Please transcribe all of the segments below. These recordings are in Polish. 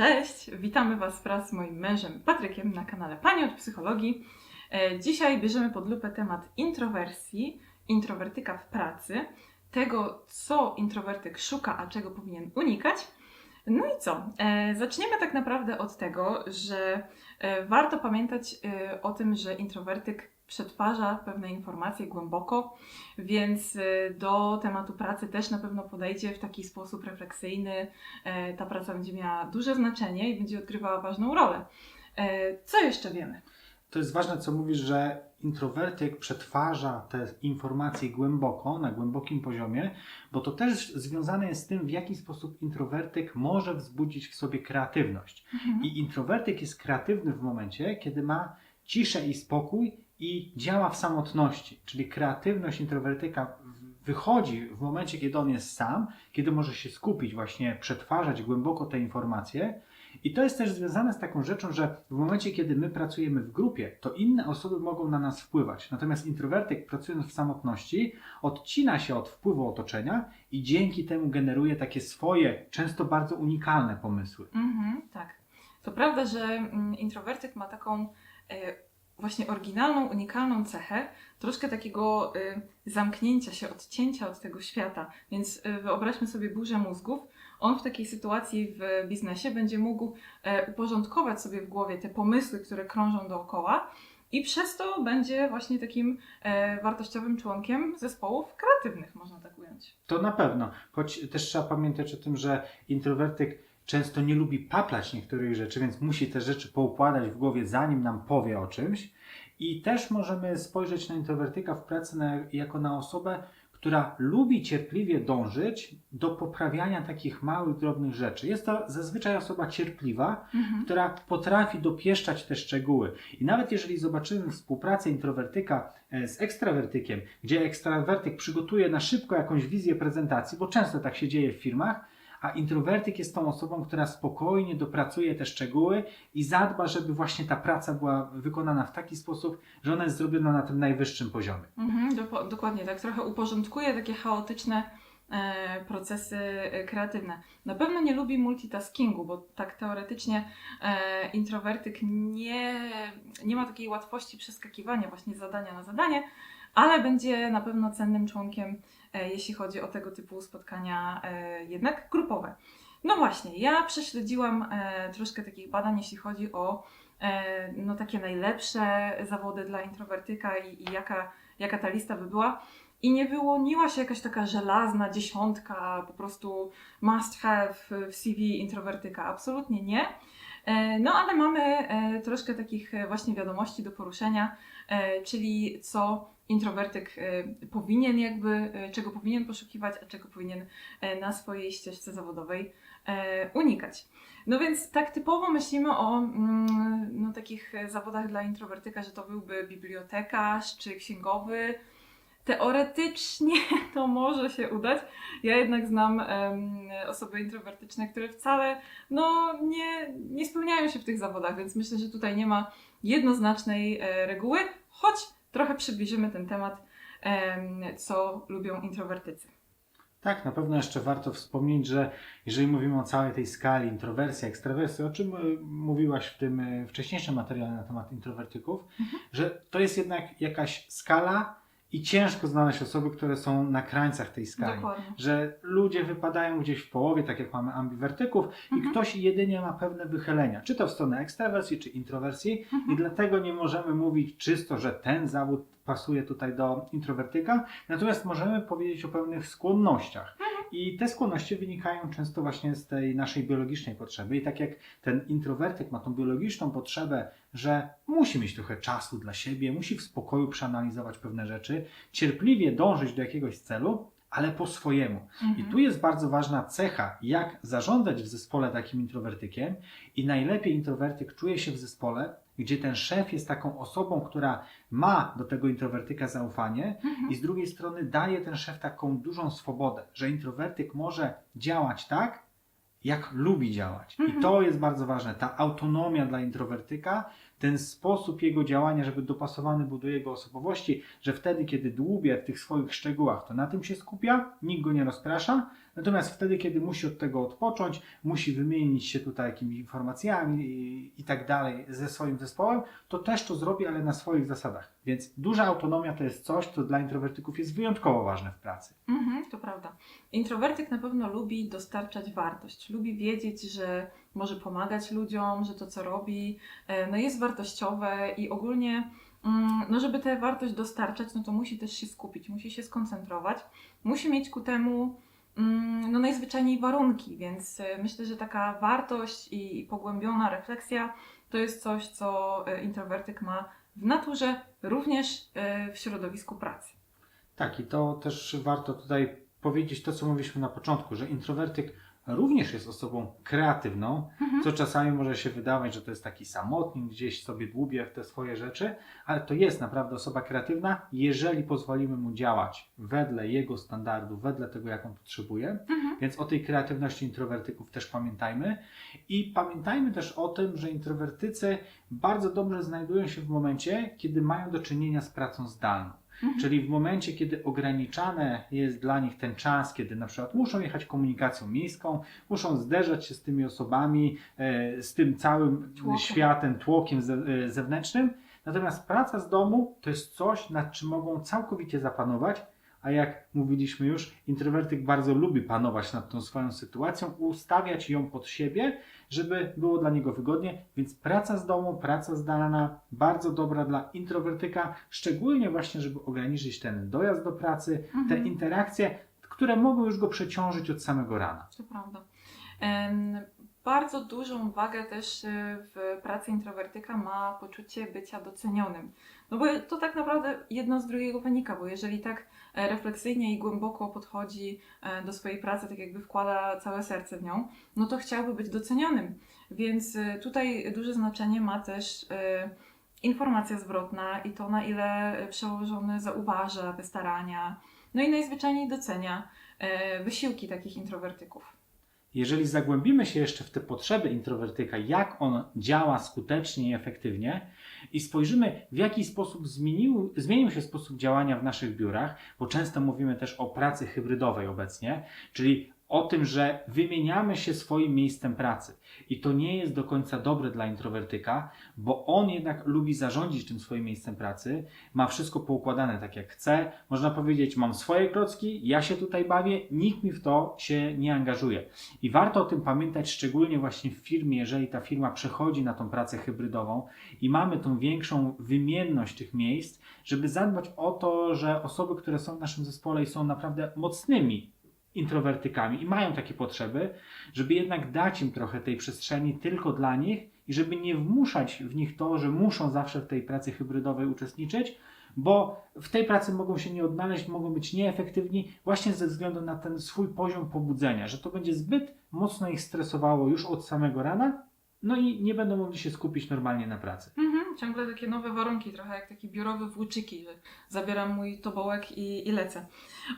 Cześć, witamy Was wraz z moim mężem Patrykiem na kanale Pani od Psychologii. E, Dzisiaj bierzemy pod lupę temat introwersji, introwertyka w pracy, tego co introwertyk szuka, a czego powinien unikać. No i co? E, Zaczniemy tak naprawdę od tego, że e, warto pamiętać o tym, że introwertyk przetwarza pewne informacje głęboko, więc e, do tematu pracy też na pewno podejdzie w taki sposób refleksyjny, e, ta praca będzie miała duże znaczenie i będzie odgrywała ważną rolę. E, Co jeszcze wiemy? To jest ważne, co mówisz, że introwertyk przetwarza te informacje głęboko, na głębokim poziomie, bo to też związane jest z tym, w jaki sposób introwertyk może wzbudzić w sobie kreatywność. I introwertyk jest kreatywny w momencie, kiedy ma ciszę i spokój i działa w samotności. Czyli kreatywność introwertyka wychodzi w momencie, kiedy on jest sam, kiedy może się skupić, właśnie przetwarzać głęboko te informacje. I to jest też związane z taką rzeczą, że w momencie, kiedy my pracujemy w grupie, to inne osoby mogą na nas wpływać. Natomiast introwertyk, pracując w samotności, odcina się od wpływu otoczenia i dzięki temu generuje takie swoje, często bardzo unikalne pomysły. Mhm, tak. To prawda, że mm, introwertyk ma taką e, właśnie oryginalną, unikalną cechę, troszkę takiego e, zamknięcia się, odcięcia od tego świata. Więc e, wyobraźmy sobie burzę mózgów. On w takiej sytuacji w biznesie będzie mógł e, uporządkować sobie w głowie te pomysły, które krążą dookoła. I przez to będzie właśnie takim e, wartościowym członkiem zespołów kreatywnych, można tak ująć. To na pewno, choć też trzeba pamiętać o tym, że introwertyk często nie lubi paplać niektórych rzeczy, więc musi te rzeczy poukładać w głowie, zanim nam powie o czymś. I też możemy spojrzeć na introwertyka w pracy na, jako na osobę, która lubi cierpliwie dążyć do poprawiania takich małych, drobnych rzeczy. Jest to zazwyczaj osoba cierpliwa, Mhm. która potrafi dopieszczać te szczegóły. I nawet jeżeli zobaczymy współpracę introwertyka e, z ekstrawertykiem, gdzie ekstrawertyk przygotuje na szybko jakąś wizję prezentacji, bo często tak się dzieje w firmach, a introwertyk jest tą osobą, która spokojnie dopracuje te szczegóły i zadba, żeby właśnie ta praca była wykonana w taki sposób, że ona jest zrobiona na tym najwyższym poziomie. Mhm, do, dokładnie, tak trochę uporządkuje takie chaotyczne e, procesy e, kreatywne. Na pewno nie lubi multitaskingu, bo tak teoretycznie e, introwertyk nie, nie ma takiej łatwości przeskakiwania właśnie zadania na zadanie, ale będzie na pewno cennym członkiem, jeśli chodzi o tego typu spotkania e, jednak grupowe. No właśnie, ja prześledziłam e, troszkę takich badań, jeśli chodzi o e, no, takie najlepsze zawody dla introwertyka i, i jaka, jaka ta lista by była. I nie wyłoniła się jakaś taka żelazna dziesiątka, po prostu must have w CV introwertyka. Absolutnie nie. E, No ale mamy e, troszkę takich e, właśnie wiadomości do poruszenia, e, czyli co introwertyk e, powinien jakby, e, czego powinien poszukiwać, a czego powinien e, na swojej ścieżce zawodowej unikać. No więc tak typowo myślimy o mm, no, takich zawodach dla introwertyka, że to byłby bibliotekarz czy księgowy. Teoretycznie to może się udać. Ja jednak znam osoby introwertyczne, które wcale no, nie, nie spełniają się w tych zawodach, więc myślę, że tutaj nie ma jednoznacznej reguły, choć trochę przybliżymy ten temat, em, co lubią introwertycy. Tak, na pewno jeszcze warto wspomnieć, że jeżeli mówimy o całej tej skali introwersji, ekstrawersji, o czym y, mówiłaś w tym y, wcześniejszym materiale na temat introwertyków, Mhm. że to jest jednak jakaś skala i ciężko znaleźć osoby, które są na krańcach tej skali. Dokładnie. Że ludzie wypadają gdzieś w połowie, tak jak mamy ambiwertyków, i Mhm. ktoś jedynie ma pewne wychylenia, czy to w stronę ekstrawersji, czy introwersji, Mhm. i dlatego nie możemy mówić czysto, że ten zawód pasuje tutaj do introwertyka, natomiast możemy powiedzieć o pewnych skłonnościach. I te skłonności wynikają często właśnie z tej naszej biologicznej potrzeby. I tak jak ten introwertyk ma tą biologiczną potrzebę, że musi mieć trochę czasu dla siebie, musi w spokoju przeanalizować pewne rzeczy, cierpliwie dążyć do jakiegoś celu, ale po swojemu. I Mhm. tu jest bardzo ważna cecha, jak zarządzać w zespole takim introwertykiem. I najlepiej introwertyk czuje się w zespole, gdzie ten szef jest taką osobą, która ma do tego introwertyka zaufanie, Mhm. i z drugiej strony daje ten szef taką dużą swobodę, że introwertyk może działać tak, jak lubi działać. Mhm. I to jest bardzo ważne. Ta autonomia dla introwertyka ten sposób jego działania, żeby dopasowany był do jego osobowości, że wtedy, kiedy dłubie w tych swoich szczegółach, to na tym się skupia, nikt go nie rozprasza, natomiast wtedy, kiedy musi od tego odpocząć, musi wymienić się tutaj jakimiś informacjami i, i tak dalej ze swoim zespołem, to też to zrobi, ale na swoich zasadach. Więc duża autonomia to jest coś, co dla introwertyków jest wyjątkowo ważne w pracy. Mhm, to prawda. Introwertyk na pewno lubi dostarczać wartość. Lubi wiedzieć, że może pomagać ludziom, że to, co robi, e, no jest wartościowe i ogólnie, mm, no żeby tę wartość dostarczać, no to musi też się skupić, musi się skoncentrować, musi mieć ku temu no najzwyczajniej warunki, więc e, myślę, że taka wartość i pogłębiona refleksja to jest coś, co e, introwertyk ma w naturze, również e, w środowisku pracy. Tak, i to też warto tutaj powiedzieć to, co mówiliśmy na początku, że introwertyk również jest osobą kreatywną, Mhm. co czasami może się wydawać, że to jest taki samotnik, gdzieś sobie dłubie w te swoje rzeczy, ale to jest naprawdę osoba kreatywna, jeżeli pozwolimy mu działać wedle jego standardów, wedle tego, jak on potrzebuje. Mhm. Więc o tej kreatywności introwertyków też pamiętajmy. I pamiętajmy też o tym, że introwertycy bardzo dobrze znajdują się w momencie, kiedy mają do czynienia z pracą zdalną. Mhm. Czyli w momencie, kiedy ograniczane jest dla nich ten czas, kiedy na przykład muszą jechać komunikacją miejską, muszą zderzać się z tymi osobami, e, z tym całym Tłokiem. światem, tłokiem e, zewnętrznym. Natomiast praca z domu to jest coś, nad czym mogą całkowicie zapanować, a jak mówiliśmy już, introwertyk bardzo lubi panować nad tą swoją sytuacją, ustawiać ją pod siebie, żeby było dla niego wygodnie, więc praca z domu, praca zdalna, bardzo dobra dla introwertyka, szczególnie właśnie, żeby ograniczyć ten dojazd do pracy, te Mhm. interakcje, które mogą już go przeciążyć od samego rana. To prawda. Bardzo dużą wagę też e, w pracy introwertyka ma poczucie bycia docenionym. No bo to tak naprawdę jedno z drugiego wynika, bo jeżeli tak e, refleksyjnie i głęboko podchodzi e, do swojej pracy, tak jakby wkłada całe serce w nią, no to chciałby być docenionym. Więc e, tutaj duże znaczenie ma też e, informacja zwrotna i to, na ile przełożony zauważa te starania, no i najzwyczajniej docenia e, wysiłki takich introwertyków. Jeżeli zagłębimy się jeszcze w te potrzeby introwertyka, jak on działa skutecznie i efektywnie, i spojrzymy, w jaki sposób zmienił, zmienił się sposób działania w naszych biurach, bo często mówimy też o pracy hybrydowej obecnie, czyli o tym, że wymieniamy się swoim miejscem pracy. I to nie jest do końca dobre dla introwertyka, bo on jednak lubi zarządzić tym swoim miejscem pracy, ma wszystko poukładane tak jak chce. Można powiedzieć, mam swoje klocki, ja się tutaj bawię, nikt mi w to się nie angażuje. I warto o tym pamiętać, szczególnie właśnie w firmie, jeżeli ta firma przechodzi na tą pracę hybrydową i mamy tą większą wymienność tych miejsc, żeby zadbać o to, że osoby, które są w naszym zespole i są naprawdę mocnymi introwertykami i mają takie potrzeby, żeby jednak dać im trochę tej przestrzeni tylko dla nich i żeby nie wmuszać w nich to, że muszą zawsze w tej pracy hybrydowej uczestniczyć, bo w tej pracy mogą się nie odnaleźć, mogą być nieefektywni właśnie ze względu na ten swój poziom pobudzenia, że to będzie zbyt mocno ich stresowało już od samego rana, no i nie będą mogli się skupić normalnie na pracy. Mhm, ciągle takie nowe warunki, trochę jak taki biurowy włóczyki, że zabieram mój tobołek i, i lecę.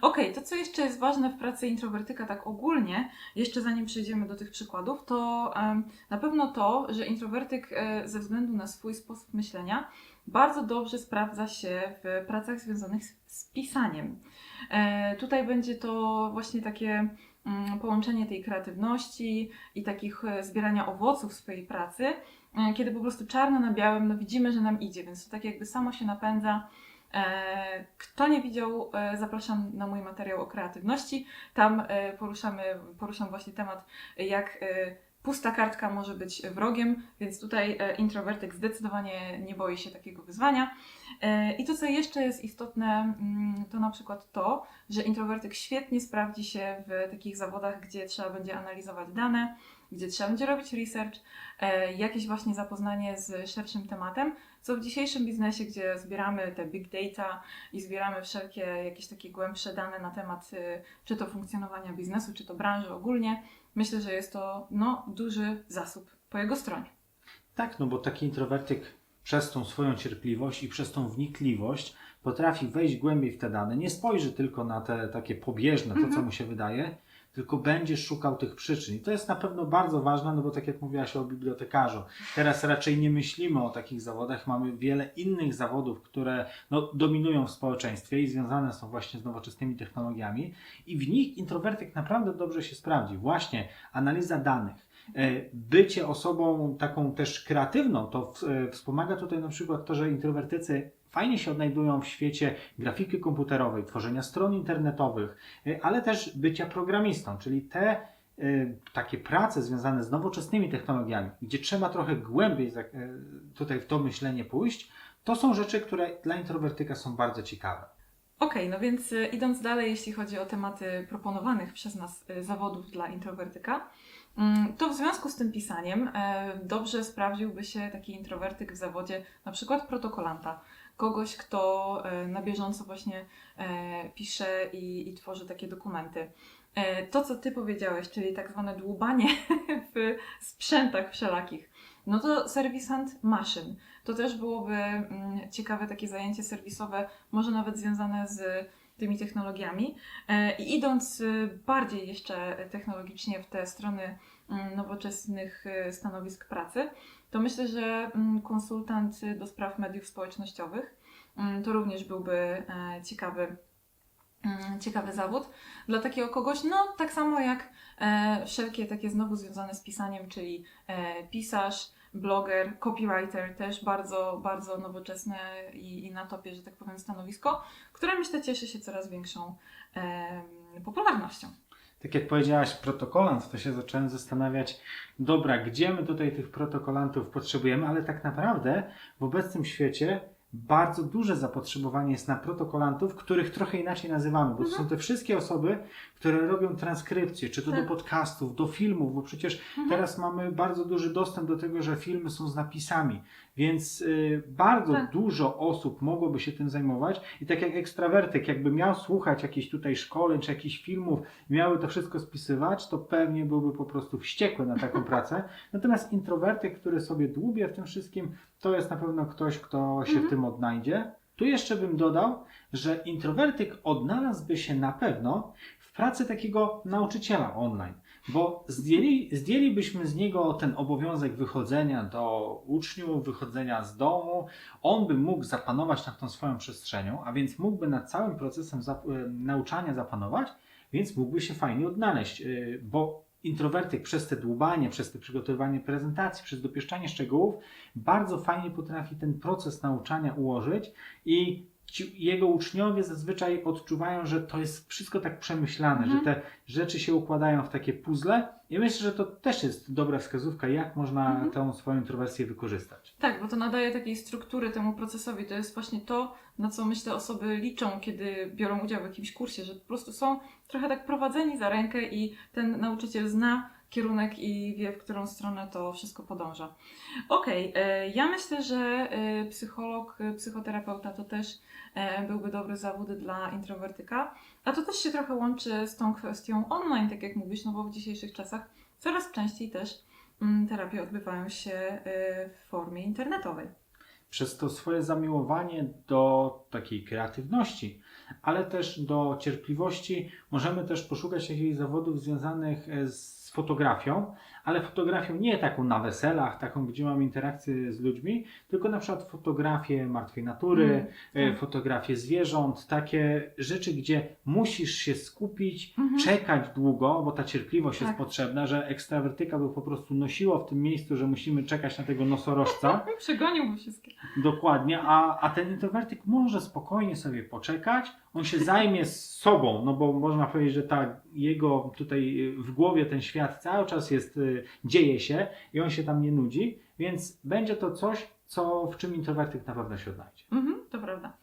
Okej, to co jeszcze jest ważne w pracy introwertyka tak ogólnie, jeszcze zanim przejdziemy do tych przykładów, to em, na pewno to, że introwertyk e, ze względu na swój sposób myślenia bardzo dobrze sprawdza się w pracach związanych z, z pisaniem. E, tutaj będzie to właśnie takie połączenie tej kreatywności i takich e, zbierania owoców swojej pracy, e, kiedy po prostu czarno na białym, no widzimy, że nam idzie, więc to tak jakby samo się napędza. E, Kto nie widział, zapraszam na mój materiał o kreatywności. Tam poruszamy, poruszam właśnie temat, jak pusta kartka może być wrogiem, więc tutaj e, introwertyk zdecydowanie nie boi się takiego wyzwania. E, I to, co jeszcze jest istotne, mm, to na przykład to, że introwertyk świetnie sprawdzi się w takich zawodach, gdzie trzeba będzie analizować dane, gdzie trzeba będzie robić research, e, jakieś właśnie zapoznanie z szerszym tematem, co w dzisiejszym biznesie, gdzie zbieramy te big data i zbieramy wszelkie jakieś takie głębsze dane na temat y, czy to funkcjonowania biznesu, czy to branży ogólnie, myślę, że jest to no, duży zasób po jego stronie. Tak, no bo taki introwertyk przez tą swoją cierpliwość i przez tą wnikliwość potrafi wejść głębiej w te dane, nie spojrzy tylko na te takie pobieżne, to co Mhm. mu się wydaje, tylko będziesz szukał tych przyczyn. I to jest na pewno bardzo ważne, no bo tak jak mówiłaś o bibliotekarzu, teraz raczej nie myślimy o takich zawodach, mamy wiele innych zawodów, które no, dominują w społeczeństwie i związane są właśnie z nowoczesnymi technologiami i w nich introwertyk naprawdę dobrze się sprawdzi. Właśnie analiza danych, e, bycie osobą taką też kreatywną, to e, wspomaga tutaj na przykład to, że introwertycy fajnie się odnajdują w świecie grafiki komputerowej, tworzenia stron internetowych, e, ale też bycia programistą, czyli te e, takie prace związane z nowoczesnymi technologiami, gdzie trzeba trochę głębiej e, tutaj w to myślenie pójść, to są rzeczy, które dla introwertyka są bardzo ciekawe. Okej, no więc y, idąc dalej, jeśli chodzi o tematy proponowanych przez nas y, zawodów dla introwertyka, mm, to w związku z tym pisaniem dobrze sprawdziłby się taki introwertyk w zawodzie na przykład protokolanta. Kogoś, kto e, na bieżąco właśnie e, pisze i, i tworzy takie dokumenty. E, To, co Ty powiedziałeś, czyli tak zwane dłubanie w sprzętach wszelakich, no to serwisant maszyn. To też byłoby mm, ciekawe takie zajęcie serwisowe, może nawet związane z tymi technologiami. I idąc y, bardziej jeszcze technologicznie w te strony nowoczesnych y, stanowisk pracy, to myślę, że mm, konsultant do spraw mediów społecznościowych mm, to również byłby e, ciekawy, mm, ciekawy zawód dla takiego kogoś, no tak samo jak e, wszelkie takie znowu związane z pisaniem, czyli e, pisarz, bloger, copywriter, też bardzo, bardzo nowoczesne i, i na topie, że tak powiem, stanowisko, które myślę cieszy się coraz większą popularnością. Tak jak powiedziałaś, protokolant, to się zacząłem zastanawiać, dobra, gdzie my tutaj tych protokolantów potrzebujemy, ale tak naprawdę w obecnym świecie bardzo duże zapotrzebowanie jest na protokolantów, których trochę inaczej nazywamy, bo to Mhm. są te wszystkie osoby, które robią transkrypcje, czy to Tak. do podcastów, do filmów, bo przecież Mhm. teraz mamy bardzo duży dostęp do tego, że filmy są z napisami, więc y, bardzo Tak. dużo osób mogłoby się tym zajmować i tak jak ekstrawertyk, jakby miał słuchać jakichś tutaj szkoleń, czy jakichś filmów, miały to wszystko spisywać, to pewnie byłby po prostu wściekły na taką pracę. Natomiast introwertyk, który sobie dłubie w tym wszystkim, to jest na pewno ktoś, kto się w Mhm. tym odnajdzie. Tu jeszcze bym dodał, że introwertyk odnalazłby się na pewno w pracy takiego nauczyciela online, bo zdjęli, zdjęlibyśmy z niego ten obowiązek wychodzenia do uczniów, wychodzenia z domu. On by mógł zapanować nad tą swoją przestrzenią, a więc mógłby nad całym procesem zap- e, nauczania zapanować, więc mógłby się fajnie odnaleźć, yy, bo introwertyk przez te dłubanie, przez te przygotowywanie prezentacji, przez dopieszczanie szczegółów, bardzo fajnie potrafi ten proces nauczania ułożyć i ci, jego uczniowie zazwyczaj odczuwają, że to jest wszystko tak przemyślane, Mhm. że te rzeczy się układają w takie puzzle i myślę, że to też jest dobra wskazówka, jak można Mhm. tę swoją introwersję wykorzystać. Tak, bo to nadaje takiej struktury temu procesowi. To jest właśnie to, na co myślę osoby liczą, kiedy biorą udział w jakimś kursie, że po prostu są trochę tak prowadzeni za rękę i ten nauczyciel zna kierunek i wie, w którą stronę to wszystko podąża. Okej, e, ja myślę, że e, psycholog, e, psychoterapeuta to też byłby dobry zawód dla introwertyka, a to też się trochę łączy z tą kwestią online, tak jak mówisz, no bo w dzisiejszych czasach coraz częściej też mm, terapie odbywają się w formie internetowej. Przez to swoje zamiłowanie do takiej kreatywności, ale też do cierpliwości, możemy też poszukać jakichś zawodów związanych e, z fotografią, ale fotografią nie taką na weselach, taką, gdzie mamy interakcję z ludźmi, tylko na przykład fotografię martwej natury, Mm, e, tak. fotografię zwierząt, takie rzeczy, gdzie musisz się skupić, Mhm. czekać długo, bo ta cierpliwość jest Tak. potrzebna, że ekstrawertyka by po prostu nosiło w tym miejscu, że musimy czekać na tego nosorożca. Przegoniłby wszystkie. Dokładnie, a, a ten introwertyk może spokojnie sobie poczekać, on się zajmie sobą, no bo można powiedzieć, że ta jego tutaj w głowie ten świat cały czas jest, y, dzieje się i on się tam nie nudzi, więc będzie to coś, co, w czym introwertyk na pewno się odnajdzie. Mhm, to prawda.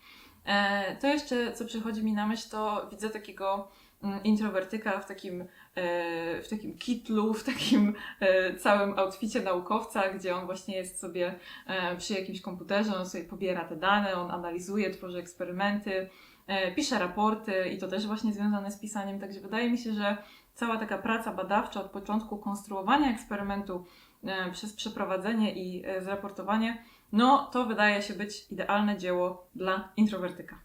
E, to jeszcze, co przychodzi mi na myśl, to widzę takiego mm, introwertyka w takim, e, w takim kitlu, w takim e, całym outficie naukowca, gdzie on właśnie jest sobie e, przy jakimś komputerze, on sobie pobiera te dane, on analizuje, tworzy eksperymenty, e, pisze raporty i to też właśnie związane z pisaniem, także wydaje mi się, że cała taka praca badawcza od początku konstruowania eksperymentu e, przez przeprowadzenie i e, zraportowanie no to wydaje się być idealne dzieło dla introwertyka.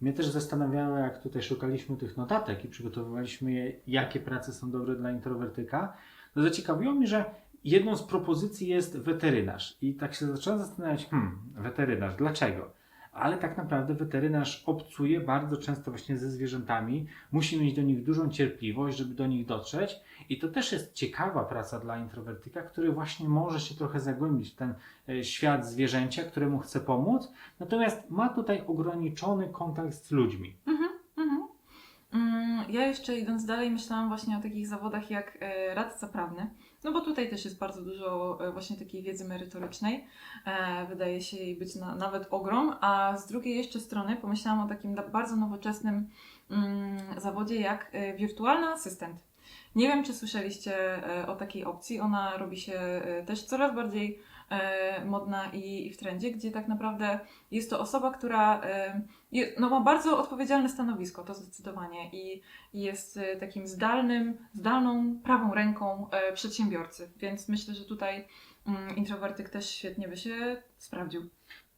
Mnie też zastanawiało, jak tutaj szukaliśmy tych notatek i przygotowywaliśmy je, jakie prace są dobre dla introwertyka. No zaciekawiło mnie, że jedną z propozycji jest weterynarz. I tak się zacząłem zastanawiać, hmm, weterynarz, dlaczego? Ale tak naprawdę weterynarz obcuje bardzo często właśnie ze zwierzętami, musi mieć do nich dużą cierpliwość, żeby do nich dotrzeć. I to też jest ciekawa praca dla introwertyka, który właśnie może się trochę zagłębić w ten e, świat zwierzęcia, któremu chce pomóc, natomiast ma tutaj ograniczony kontakt z ludźmi. Mhm, mhm. Mm, Ja jeszcze idąc dalej myślałam właśnie o takich zawodach jak e, radca prawny, no bo tutaj też jest bardzo dużo e, właśnie takiej wiedzy merytorycznej, e, wydaje się jej być na, nawet ogrom, a z drugiej jeszcze strony pomyślałam o takim bardzo nowoczesnym mm, zawodzie jak e, wirtualny asystent. Nie wiem, czy słyszeliście o takiej opcji, ona robi się też coraz bardziej modna i, i w trendzie, gdzie tak naprawdę jest to osoba, która e, no, ma bardzo odpowiedzialne stanowisko, to zdecydowanie, i jest e, takim zdalnym, zdalną, prawą ręką e, przedsiębiorcy, więc myślę, że tutaj mm, introwertyk też świetnie by się sprawdził.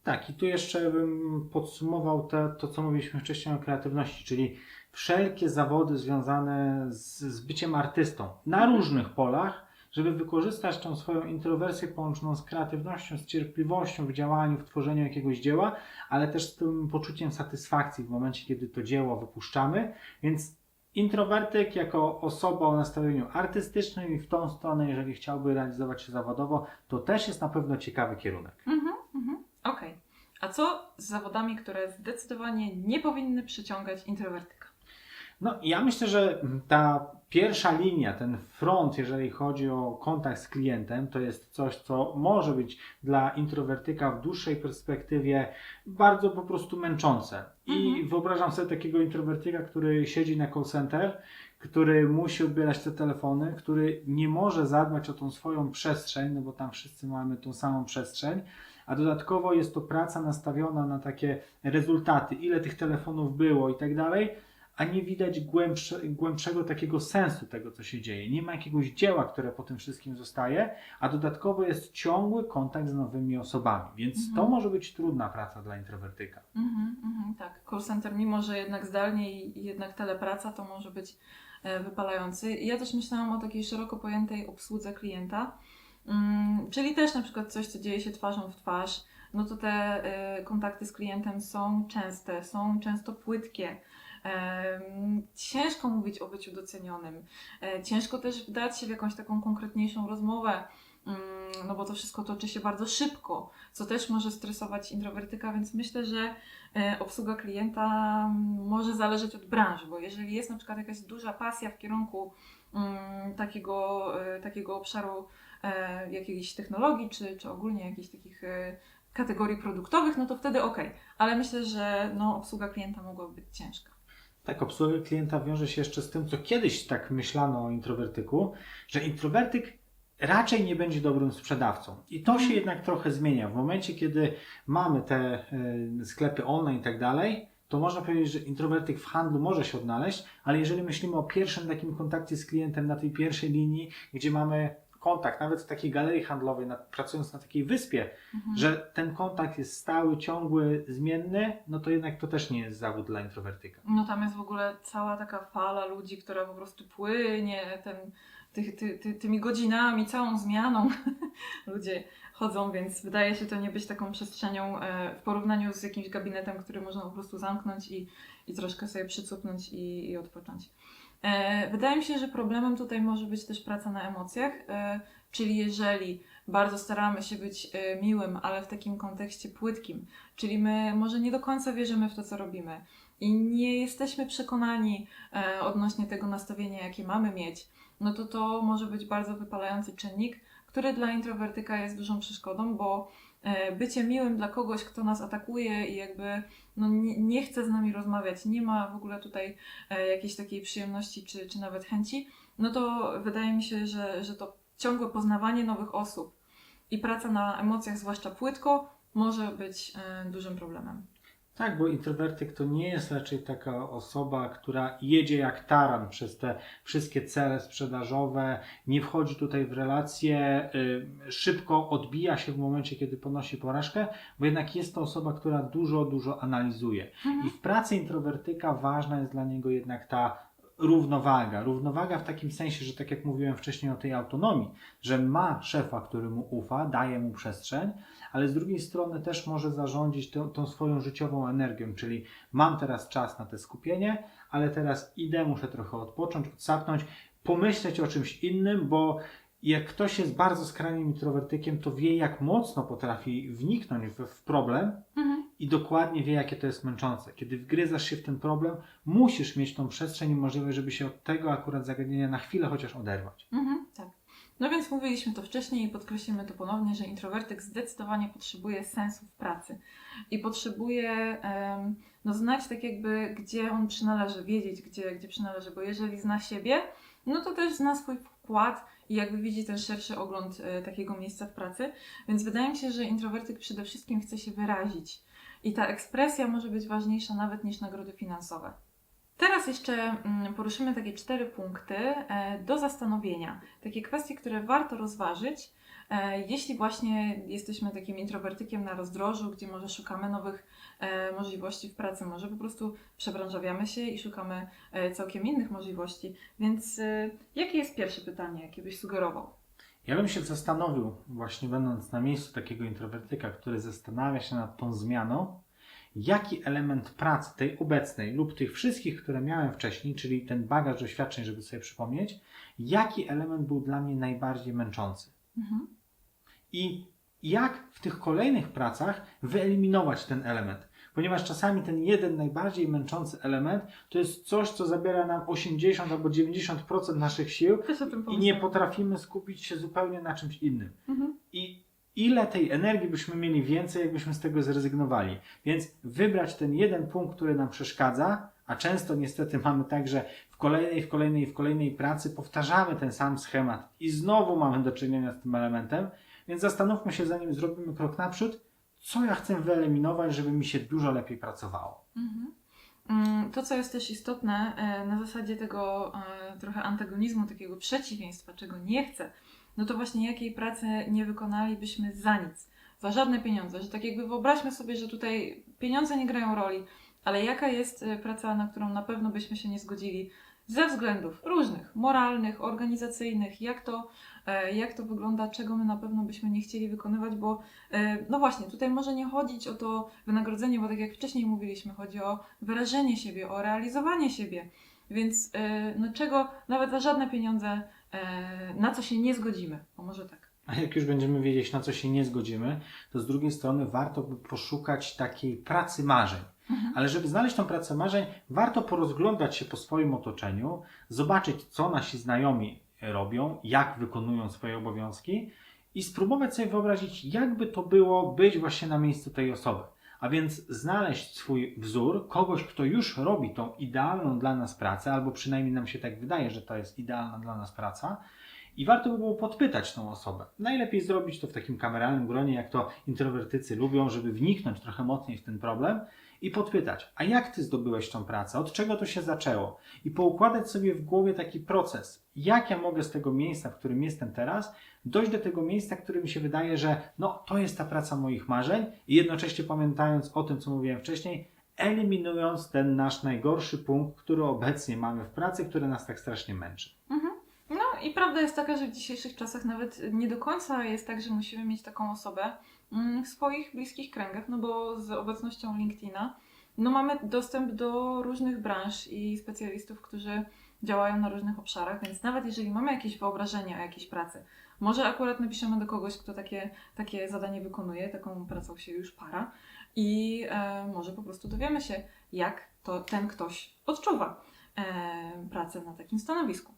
Tak, i tu jeszcze bym podsumował te, to, co mówiliśmy wcześniej o kreatywności, czyli wszelkie zawody związane z, z byciem artystą na różnych polach, żeby wykorzystać tą swoją introwersję połączoną z kreatywnością, z cierpliwością w działaniu, w tworzeniu jakiegoś dzieła, ale też z tym poczuciem satysfakcji w momencie, kiedy to dzieło wypuszczamy. Więc introwertyk jako osoba o nastawieniu artystycznym i w tą stronę, jeżeli chciałby realizować się zawodowo, to też jest na pewno ciekawy kierunek. Mhm, mhm. Okej. A co z zawodami, które zdecydowanie nie powinny przyciągać introwertyka? No, ja myślę, że ta pierwsza linia, ten front, jeżeli chodzi o kontakt z klientem, to jest coś, co może być dla introwertyka w dłuższej perspektywie bardzo po prostu męczące. I Mhm. wyobrażam sobie takiego introwertyka, który siedzi na call center, który musi odbierać te telefony, który nie może zadbać o tą swoją przestrzeń, no bo tam wszyscy mamy tą samą przestrzeń, a dodatkowo jest to praca nastawiona na takie rezultaty, ile tych telefonów było i tak dalej, a nie widać głębsze, głębszego takiego sensu tego, co się dzieje. Nie ma jakiegoś dzieła, które po tym wszystkim zostaje, a dodatkowo jest ciągły kontakt z nowymi osobami, więc Mhm. to może być trudna praca dla introwertyka. Mhm, mhm, tak. Call center, mimo że jednak zdalnie i jednak telepraca, to może być e, wypalający. Ja też myślałam o takiej szeroko pojętej obsłudze klienta, mm, czyli też na przykład coś, co dzieje się twarzą w twarz. No to te e, kontakty z klientem są częste, są często płytkie. Ciężko mówić o byciu docenionym. E, Ciężko też wdać się w jakąś taką konkretniejszą rozmowę, mm, no bo to wszystko toczy się bardzo szybko, co też może stresować introwertyka, więc myślę, że e, obsługa klienta mm, może zależeć od branży, bo jeżeli jest na przykład jakaś duża pasja w kierunku mm, takiego, e, takiego obszaru jakiejś technologii, czy, czy ogólnie jakichś takich kategorii produktowych, no to wtedy ok. Ale myślę, że no, obsługa klienta mogłaby być ciężka. Tak, obsługa klienta wiąże się jeszcze z tym, co kiedyś tak myślano o introwertyku, że introwertyk raczej nie będzie dobrym sprzedawcą. I to się jednak trochę zmienia. W momencie, kiedy mamy te y, sklepy online i tak dalej, to można powiedzieć, że introwertyk w handlu może się odnaleźć, ale jeżeli myślimy o pierwszym takim kontakcie z klientem na tej pierwszej linii, gdzie mamy kontakt, nawet w takiej galerii handlowej, na, pracując na takiej wyspie, Mhm. że ten kontakt jest stały, ciągły, zmienny, no to jednak to też nie jest zawód dla introwertyka. No tam jest w ogóle cała taka fala ludzi, która po prostu płynie ten, ty, ty, ty, tymi godzinami, całą zmianą. Ludzie chodzą, więc wydaje się to nie być taką przestrzenią e, w porównaniu z jakimś gabinetem, który można po prostu zamknąć i, i troszkę sobie przycupnąć i, i odpocząć. E, Wydaje mi się, że problemem tutaj może być też praca na emocjach, e, czyli jeżeli bardzo staramy się być miłym, ale w takim kontekście płytkim, czyli my może nie do końca wierzymy w to, co robimy i nie jesteśmy przekonani odnośnie tego nastawienia, jakie mamy mieć, no to to może być bardzo wypalający czynnik, który dla introwertyka jest dużą przeszkodą, bo e, bycie miłym dla kogoś, kto nas atakuje i jakby no, nie, nie chce z nami rozmawiać, nie ma w ogóle tutaj e, jakiejś takiej przyjemności czy, czy nawet chęci, no to wydaje mi się, że, że to ciągłe poznawanie nowych osób i praca na emocjach, zwłaszcza płytko, może być e, dużym problemem. Tak, bo introwertyk to nie jest raczej taka osoba, która jedzie jak taran przez te wszystkie cele sprzedażowe, nie wchodzi tutaj w relacje, y, szybko odbija się w momencie, kiedy ponosi porażkę, bo jednak jest to osoba, która dużo, dużo analizuje. I w pracy introwertyka ważna jest dla niego jednak ta równowaga. Równowaga w takim sensie, że tak jak mówiłem wcześniej o tej autonomii, że ma szefa, który mu ufa, daje mu przestrzeń, ale z drugiej strony też może zarządzić tą, tą swoją życiową energią, czyli mam teraz czas na te skupienie, ale teraz idę, muszę trochę odpocząć, odsapnąć, pomyśleć o czymś innym, bo jak ktoś jest bardzo skrajnym introwertykiem, to wie, jak mocno potrafi wniknąć w, w problem Mhm. i dokładnie wie, jakie to jest męczące. Kiedy wgryzasz się w ten problem, musisz mieć tą przestrzeń i możliwość, żeby się od tego akurat zagadnienia na chwilę chociaż oderwać. Mhm, tak. No więc mówiliśmy to wcześniej i podkreślimy to ponownie, że introwertyk zdecydowanie potrzebuje sensu w pracy i potrzebuje no, znać tak jakby, gdzie on przynależy, wiedzieć, gdzie, gdzie przynależy, bo jeżeli zna siebie, no to też zna swój wkład i jakby widzi ten szerszy ogląd e, takiego miejsca w pracy. Więc wydaje mi się, że introwertyk przede wszystkim chce się wyrazić i ta ekspresja może być ważniejsza nawet niż nagrody finansowe. Teraz jeszcze mm, poruszymy takie cztery punkty e, do zastanowienia. Takie kwestie, które warto rozważyć, e, jeśli właśnie jesteśmy takim introwertykiem na rozdrożu, gdzie może szukamy nowych możliwości w pracy, może po prostu przebranżawiamy się i szukamy e, całkiem innych możliwości. Więc e, jakie jest pierwsze pytanie, jakie byś sugerował? Ja bym się zastanowił, właśnie będąc na miejscu takiego introwertyka, który zastanawia się nad tą zmianą, jaki element pracy, tej obecnej lub tych wszystkich, które miałem wcześniej, czyli ten bagaż doświadczeń, żeby sobie przypomnieć, jaki element był dla mnie najbardziej męczący. Mhm. I jak w tych kolejnych pracach wyeliminować ten element. Ponieważ czasami ten jeden najbardziej męczący element to jest coś, co zabiera nam 80 albo 90% naszych sił i nie potrafimy skupić się zupełnie na czymś innym. Mhm. I ile tej energii byśmy mieli więcej, jakbyśmy z tego zrezygnowali. Więc wybrać ten jeden punkt, który nam przeszkadza, a często niestety mamy tak, że w kolejnej, w kolejnej, w kolejnej pracy powtarzamy ten sam schemat i znowu mamy do czynienia z tym elementem, więc zastanówmy się, zanim zrobimy krok naprzód, co ja chcę wyeliminować, żeby mi się dużo lepiej pracowało. Mhm. Mm, To, co jest też istotne, e, na zasadzie tego e, trochę antagonizmu, takiego przeciwieństwa, czego nie chcę, no to właśnie jakiej pracy nie wykonalibyśmy za nic, za żadne pieniądze. Że tak jakby wyobraźmy sobie, że tutaj pieniądze nie grają roli, ale jaka jest e, praca, na którą na pewno byśmy się nie zgodzili ze względów różnych, moralnych, organizacyjnych, jak to, e, jak to wygląda, czego my na pewno byśmy nie chcieli wykonywać, bo e, no właśnie, tutaj może nie chodzić o to wynagrodzenie, bo tak jak wcześniej mówiliśmy, chodzi o wyrażenie siebie, o realizowanie siebie. Więc e, no czego nawet za żadne pieniądze, na co się nie zgodzimy, o może tak. A jak już będziemy wiedzieć, na co się nie zgodzimy, to z drugiej strony warto by poszukać takiej pracy marzeń. Mhm. Ale żeby znaleźć tą pracę marzeń, warto porozglądać się po swoim otoczeniu, zobaczyć, co nasi znajomi robią, jak wykonują swoje obowiązki i spróbować sobie wyobrazić, jakby to było być właśnie na miejscu tej osoby. A więc znaleźć swój wzór, kogoś, kto już robi tą idealną dla nas pracę, albo przynajmniej nam się tak wydaje, że to jest idealna dla nas praca. I warto by było podpytać tą osobę. Najlepiej zrobić to w takim kameralnym gronie, jak to introwertycy lubią, żeby wniknąć trochę mocniej w ten problem i podpytać, a jak ty zdobyłeś tą pracę? Od czego to się zaczęło? I poukładać sobie w głowie taki proces. Jak ja mogę z tego miejsca, w którym jestem teraz, dojść do tego miejsca, które mi się wydaje, że no, to jest ta praca moich marzeń i jednocześnie pamiętając o tym, co mówiłem wcześniej, eliminując ten nasz najgorszy punkt, który obecnie mamy w pracy, który nas tak strasznie męczy. Mhm. No i prawda jest taka, że w dzisiejszych czasach nawet nie do końca jest tak, że musimy mieć taką osobę w swoich bliskich kręgach, no bo z obecnością LinkedIna no mamy dostęp do różnych branż i specjalistów, którzy działają na różnych obszarach, więc nawet jeżeli mamy jakieś wyobrażenie o jakiejś pracy, może akurat napiszemy do kogoś, kto takie, takie zadanie wykonuje, taką pracą się już para i e, może po prostu dowiemy się, jak to ten ktoś odczuwa e, pracę na takim stanowisku.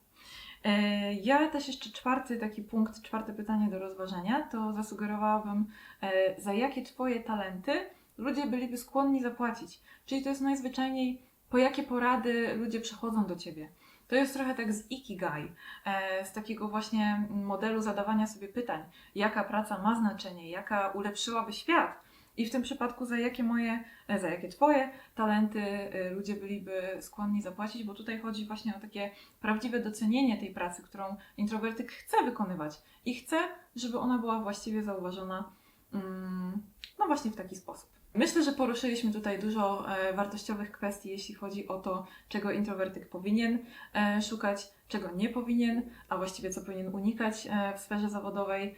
E, Ja też jeszcze czwarty taki punkt, czwarte pytanie do rozważenia, to zasugerowałabym, e, za jakie Twoje talenty ludzie byliby skłonni zapłacić. Czyli to jest najzwyczajniej, po jakie porady ludzie przychodzą do Ciebie. To jest trochę tak z Ikigai, e, z takiego właśnie modelu zadawania sobie pytań, jaka praca ma znaczenie, jaka ulepszyłaby świat. I w tym przypadku za jakie moje, e, za jakie Twoje talenty e, ludzie byliby skłonni zapłacić, bo tutaj chodzi właśnie o takie prawdziwe docenienie tej pracy, którą introwertyk chce wykonywać i chce, żeby ona była właściwie zauważona mm, no właśnie w taki sposób. Myślę, że poruszyliśmy tutaj dużo e, wartościowych kwestii, jeśli chodzi o to, czego introwertyk powinien e, szukać, czego nie powinien, a właściwie co powinien unikać e, w sferze zawodowej.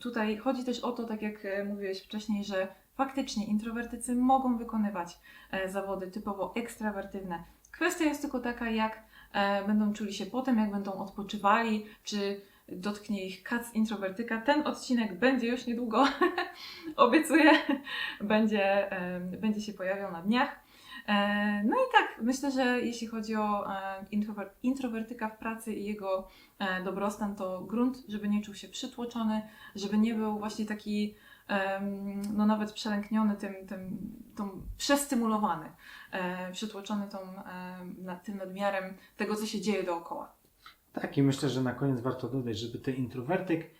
Tutaj chodzi też o to, tak jak mówiłeś wcześniej, że faktycznie introwertycy mogą wykonywać zawody typowo ekstrawertywne. Kwestia jest tylko taka, jak będą czuli się potem, jak będą odpoczywali, czy dotknie ich kac introwertyka. Ten odcinek będzie już niedługo, obiecuję, będzie, będzie się pojawiał na dniach. E, No i tak, myślę, że jeśli chodzi o intrower- introwertyka w pracy i jego e, dobrostan, to grunt, żeby nie czuł się przytłoczony, żeby nie był właśnie taki no nawet przelękniony tym, tym tą przestymulowany, e, przytłoczony tą, tym nadmiarem tego, co się dzieje dookoła. Tak, i myślę, że na koniec warto dodać, żeby ten introwertyk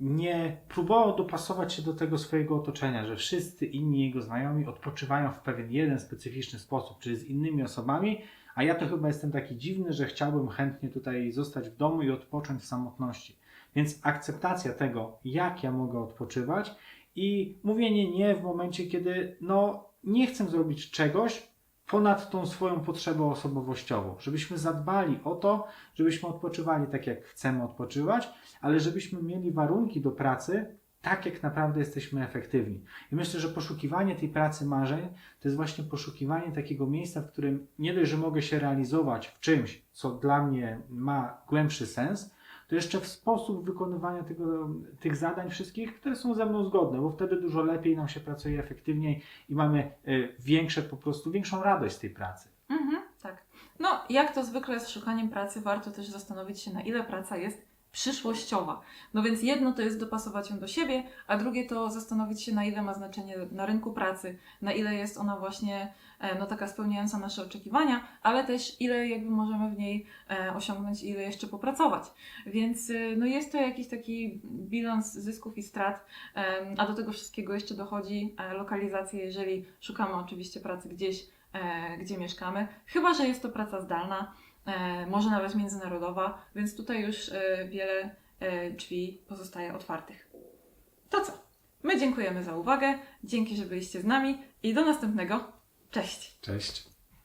nie próbował dopasować się do tego swojego otoczenia, że wszyscy inni jego znajomi odpoczywają w pewien jeden specyficzny sposób, czyli z innymi osobami, a ja to chyba jestem taki dziwny, że chciałbym chętnie tutaj zostać w domu i odpocząć w samotności. Więc akceptacja tego, jak ja mogę odpoczywać i mówienie nie w momencie, kiedy no nie chcę zrobić czegoś ponad tą swoją potrzebą osobowościową, żebyśmy zadbali o to, żebyśmy odpoczywali tak, jak chcemy odpoczywać, ale żebyśmy mieli warunki do pracy tak, jak naprawdę jesteśmy efektywni. I myślę, że poszukiwanie tej pracy marzeń to jest właśnie poszukiwanie takiego miejsca, w którym nie dość, że mogę się realizować w czymś, co dla mnie ma głębszy sens, to jeszcze w sposób wykonywania tego, tych zadań wszystkich, które są ze mną zgodne, bo wtedy dużo lepiej nam się pracuje efektywniej i mamy y, większe, po prostu większą radość z tej pracy. Mhm, tak. No, jak to zwykle z szukaniem pracy, warto też zastanowić się, na ile praca jest przyszłościowa. No więc jedno to jest dopasować ją do siebie, a drugie to zastanowić się, na ile ma znaczenie na rynku pracy, na ile jest ona właśnie e, no, taka spełniająca nasze oczekiwania, ale też ile jakby możemy w niej e, osiągnąć, ile jeszcze popracować. Więc e, no, jest to jakiś taki bilans zysków i strat, a do tego wszystkiego jeszcze dochodzi lokalizacja, jeżeli szukamy oczywiście pracy gdzieś, gdzie mieszkamy, chyba że jest to praca zdalna, może nawet międzynarodowa, więc tutaj już e, wiele e, drzwi pozostaje otwartych. To co? My dziękujemy za uwagę, dzięki, że byliście z nami i do następnego. Cześć! Cześć.